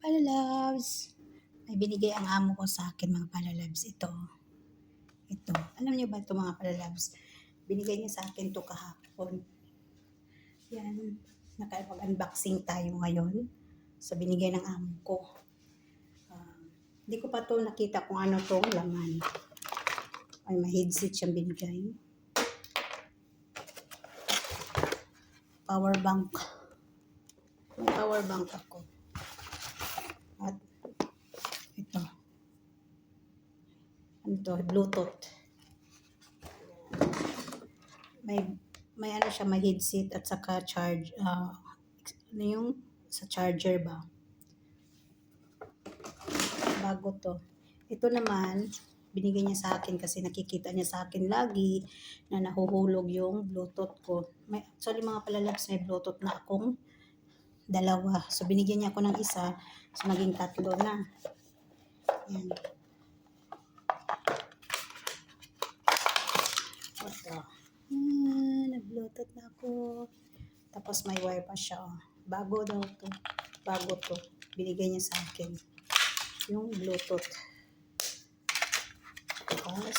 palalabs. May binigay ang amo ko sa akin mga palalabs. Ito. Ito. Alam niyo ba ito mga palalabs? Binigay niya sa akin to kahapon. Yan. Nakapag-unboxing tayo ngayon. Sa binigay ng amo ko. Ah, Hindi ko pa to nakita kung ano to laman. Ay, may headset siyang binigay. Power bank. Power bank ako. At ito. Ano to? Bluetooth. May may ano siya, may headset at saka charge, ah, ano yung sa charger ba? Bago to. Ito naman, binigay niya sa akin kasi nakikita niya sa akin lagi na nahuhulog yung Bluetooth ko. May, actually mga palalabs, may Bluetooth na akong dalawa. So, binigyan niya ako ng isa. So, naging tatlo na. Yan. Ito. Ah, nag-bluetooth na ako. Tapos may wire pa siya. Oh. Bago daw to. Bago to. Binigay niya sa akin. Yung bluetooth. Tapos,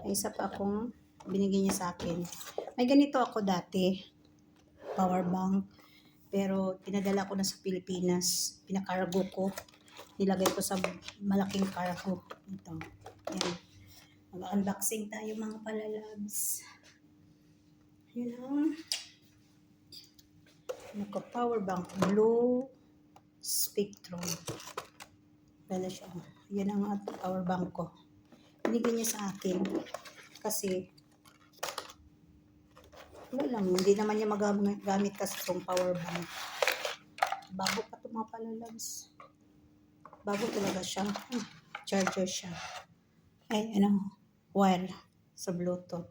may isa pa akong binigay niya sa akin. May ganito ako dati. Power bank. Pero pinadala ko na sa Pilipinas. Pinakargo ko. Nilagay ko sa malaking cargo. Ito. Yan. Mag-unboxing tayo mga palalabs. Yun ang naka power bank blue spectrum. Ganda siya. Yan ang power bank ko. Binigyan niya sa akin kasi wala lang, hindi naman niya magamit gamit kasi itong power bank. Bago pa itong mga palalabs. Bago talaga siya. Hmm, Charger siya. Ay, ano, wire sa Bluetooth.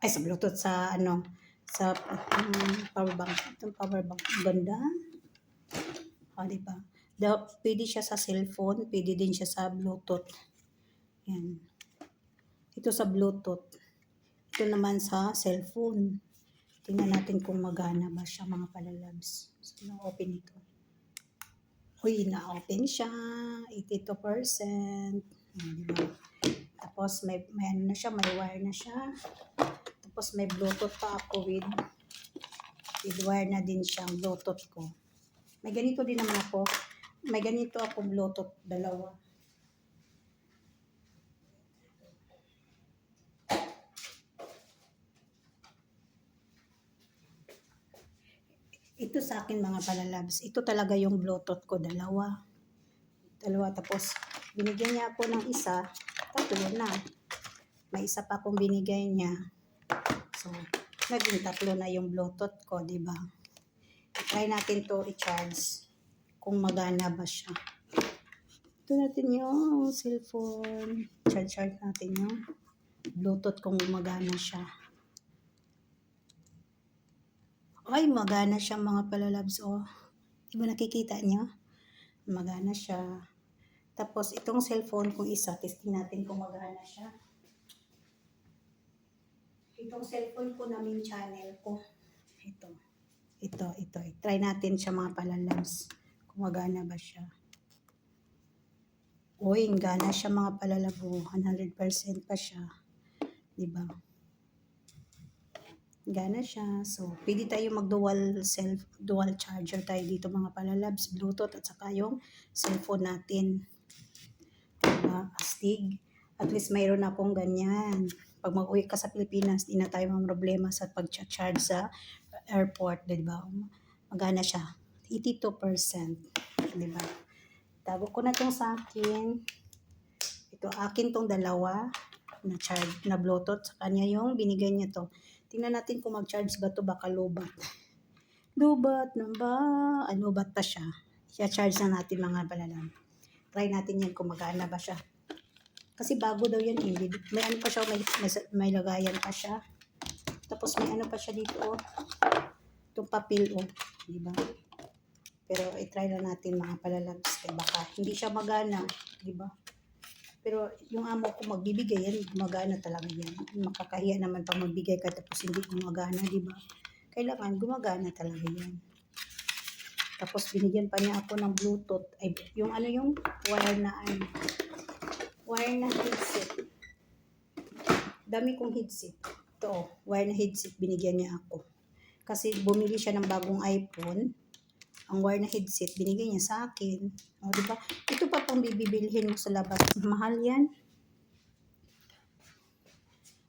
Ay, sa Bluetooth, sa ano, sa um, power bank. Itong power bank. Ganda. Ah, di ba? Da, pwede siya sa cellphone, pwede din siya sa Bluetooth. Yan. Ito sa Bluetooth. Ito naman sa cellphone. Tingnan natin kung magana ba siya mga palalabs. So, na-open ito. Uy, na-open siya. 82%. Yan, di ba? Tapos may, may ano na siya, may wire na siya. Tapos may Bluetooth pa ako with with wire na din siyang Bluetooth ko. May ganito din naman ako. May ganito ako Bluetooth, dalawa. Ito sa akin mga palalabs. Ito talaga yung Bluetooth ko, dalawa. Dalawa. Tapos, binigyan niya ako ng isa. Tatlo na. May isa pa akong binigay niya. So, naging tatlo na yung Bluetooth ko, di ba? Try natin to i-charge kung magana ba siya. Ito natin yung cellphone. Charge-charge natin yung Bluetooth kung magana siya. Ay, magana siya mga palalabs. Oh. Di ba nakikita niyo? Magana siya. Tapos, itong cellphone kung isa, testing natin kung magana siya. Itong cellphone ko na main channel ko. Ito. Ito, ito. Try natin siya mga palalabs. Kung magana ba siya. Uy, gana siya mga palalabo. 100% pa siya. Di ba? Gana siya. So, pwede tayo mag-dual self, dual charger tayo dito mga palalabs, Bluetooth at saka yung cellphone natin. Astig. At least mayroon akong ganyan. Pag mag-uwi ka sa Pilipinas, di na tayo mga problema sa pag-charge sa airport, di ba? Magana siya. 82%. Di ba? Tago ko na tong sa akin. Ito, akin tong dalawa na charge, na Bluetooth. Sa kanya yung binigay niya to. Tingnan natin kung mag-charge ba to baka lobat. Lobat na ba? Ay, lobat pa siya. Siya-charge na natin mga palalam. Try natin yan kung magana ba siya. Kasi bago daw yan eh. May ano pa siya, may, may, may lagayan pa siya. Tapos may ano pa siya dito oh. Itong papel oh. Di ba? Pero i-try lang natin mga palalabs. Kaya baka hindi siya magana. Di ba? Pero yung amo ko magbibigay yan, gumagana talaga yan. Makakahiya naman pag magbigay ka tapos hindi gumagana, di ba? Kailangan gumagana talaga yan. Tapos binigyan pa niya ako ng Bluetooth. Ay, yung ano yung wire na ano. Wire na headset. Dami kong headset. Ito, oh, wire na headset binigyan niya ako. Kasi bumili siya ng bagong iPhone. Ang wire na headset binigay niya sa akin. O, di ba? Ito pa pang bibibilhin mo sa labas. Mahal yan.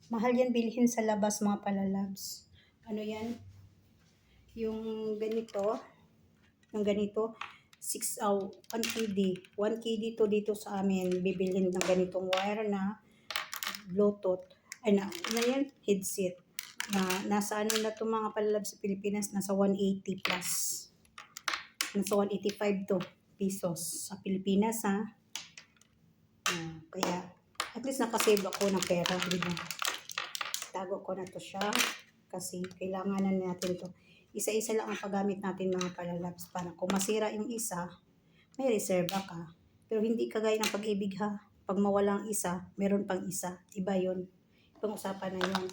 Mahal yan bilhin sa labas mga palalabs. Ano yan? Yung ganito, yung ganito, 6 oh, 1 KD. 1 KD to dito sa amin. Bibilhin ng ganitong wire na Bluetooth. Ay na, ano yan? Headset. Na, nasa ano na to mga palalabs sa Pilipinas? Nasa 180 plus. Nasa 185 to pesos sa Pilipinas ha. Ah, kaya at least nakasave ako ng pera, di ba? Tago ko na to siya kasi kailangan na natin to. Isa-isa lang ang paggamit natin mga palalabs para kung masira yung isa, may reserva ka. Pero hindi kagaya ng pag-ibig ha. Pag mawalang isa, meron pang isa. Iba yun. Ibang usapan na yun.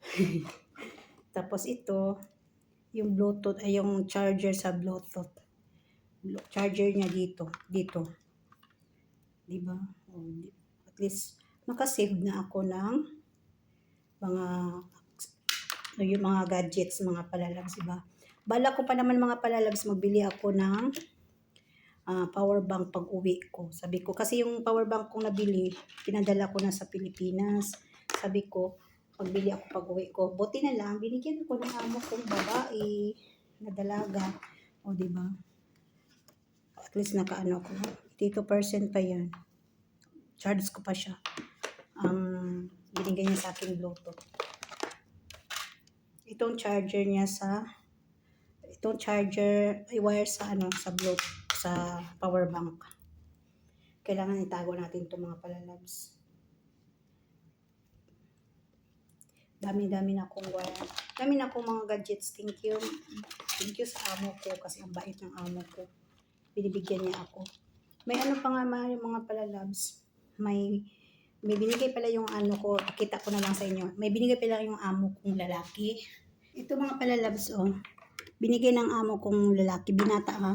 Tapos ito, yung Bluetooth, ay yung charger sa Bluetooth. Blu- Charger niya dito. Dito. Diba? At least, makasave na ako ng mga ano yung mga gadgets, mga palalags, diba? Bala ko pa naman mga palalags, magbili ako ng ah, power bank pag uwi ko. Sabi ko, kasi yung power bank kong nabili, pinadala ko na sa Pilipinas. Sabi ko, pagbili ako pag uwi ko. Buti na lang, binigyan ko ng amo kong babae na dalaga. O, di ba? At least nakaano ko. 82% pa yan. Charge ko pa siya. Um, binigay niya sa akin Bluetooth. Itong charger niya sa itong charger ay wire sa ano sa Bluetooth sa power bank. Kailangan itago natin itong mga palalabs. Dami-dami na akong wire. Dami na akong mga gadgets. Thank you. Thank you sa amo ko kasi ang bait ng amo ko. Binibigyan niya ako. May ano pa nga mga, mga palalabs. May may binigay pala yung ano ko, kita ko na lang sa inyo. May binigay pala yung amo kong lalaki. Ito mga palalabs, oh. Binigay ng amo kong lalaki, binata ha.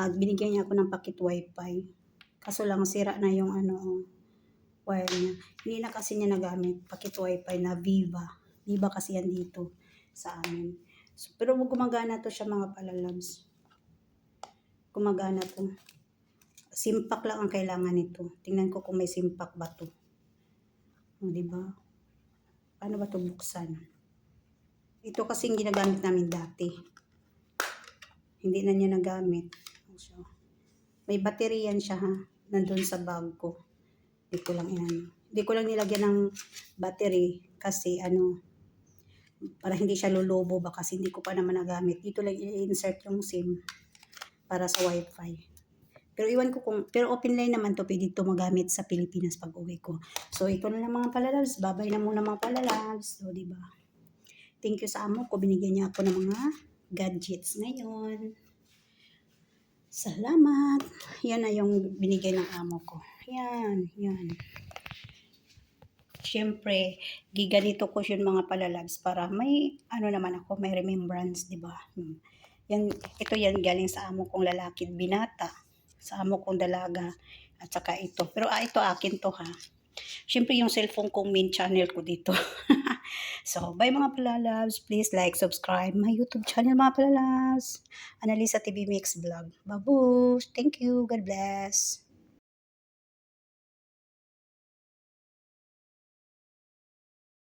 At binigyan niya ako ng packet wifi. Kaso lang, sira na yung ano, oh, wire niya. Hindi na kasi niya nagamit, packet wifi na Viva. Viva kasi yan dito sa amin. So, pero gumagana to siya mga palalabs. Gumagana to. Simpak lang ang kailangan nito. Tingnan ko kung may simpak ba to. O, di ba? Paano ba to buksan? Ito kasi yung ginagamit namin dati. Hindi na niya nagamit. So, may battery yan siya ha. Nandun sa bag ko. Hindi ko lang inano. Hindi ko lang nilagyan ng battery kasi ano, para hindi siya lulubo ba kasi hindi ko pa naman nagamit. Dito lang i-insert yung SIM para sa wifi. Pero iwan ko kung, pero open line naman to, pwede to magamit sa Pilipinas pag uwi ko. So, ito na lang mga palalabs. Babay na muna mga palalabs. So, di ba? Thank you sa amo ko. Binigyan niya ako ng mga gadgets ngayon. Salamat. Yan na yung binigay ng amo ko. Yan, yan. Siyempre, giganito ko yun mga palalabs para may, ano naman ako, may remembrance, di ba? Hmm. Yan, ito yan galing sa amo kong lalaki, binata sa amo kong dalaga at saka ito. Pero ah, ito akin to ha. Siyempre yung cellphone kong main channel ko dito. so, bye mga palalabs. Please like, subscribe my YouTube channel mga palalabs. Analisa TV Mix Vlog. Babush! Thank you. God bless.